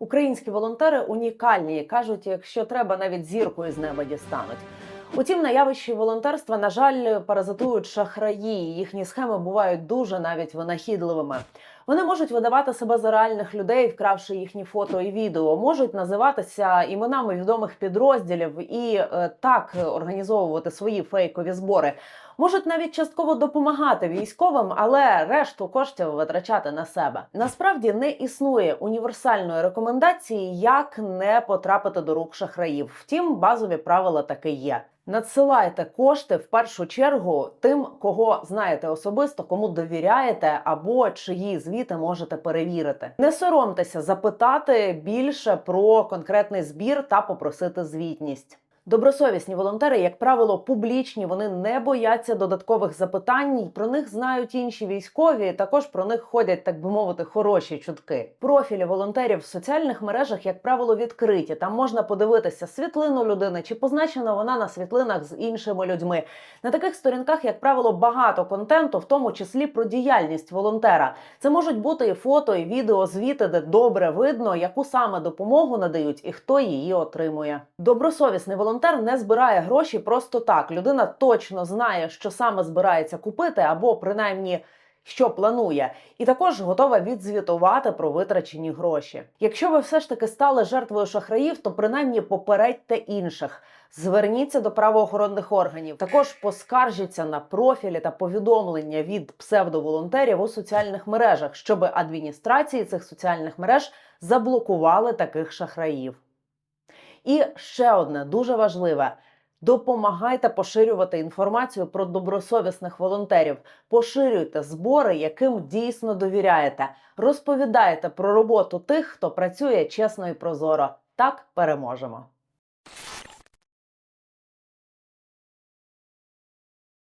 Українські волонтери унікальні кажуть, якщо треба, навіть зіркою з неба дістануть. Утім, на явищі волонтерства, на жаль, паразитують шахраї. Їхні схеми бувають дуже навіть винахідливими. Вони можуть видавати себе за реальних людей, вкравши їхні фото і відео, можуть називатися іменами відомих підрозділів і е, так організовувати свої фейкові збори. Можуть навіть частково допомагати військовим, але решту коштів витрачати на себе. Насправді не існує універсальної рекомендації, як не потрапити до рук шахраїв. Втім, базові правила таки є. Надсилайте кошти в першу чергу тим, кого знаєте особисто, кому довіряєте, або чиї звіти можете перевірити. Не соромтеся запитати більше про конкретний збір та попросити звітність. Добросовісні волонтери, як правило, публічні. Вони не бояться додаткових запитань. Про них знають інші військові. Також про них ходять, так би мовити, хороші чутки. Профілі волонтерів в соціальних мережах, як правило, відкриті. Там можна подивитися світлину людини, чи позначена вона на світлинах з іншими людьми. На таких сторінках, як правило, багато контенту, в тому числі про діяльність волонтера. Це можуть бути і фото, і відео, звіти, де добре видно, яку саме допомогу надають і хто її отримує. Добросовісний волонтер не збирає гроші просто так. Людина точно знає, що саме збирається купити, або принаймні. Що планує, і також готова відзвітувати про витрачені гроші. Якщо ви все ж таки стали жертвою шахраїв, то принаймні попередьте інших. Зверніться до правоохоронних органів. Також поскаржіться на профілі та повідомлення від псевдоволонтерів у соціальних мережах, щоб адміністрації цих соціальних мереж заблокували таких шахраїв. І ще одне дуже важливе. Допомагайте поширювати інформацію про добросовісних волонтерів, поширюйте збори, яким дійсно довіряєте. Розповідайте про роботу тих, хто працює чесно і прозоро. Так переможемо.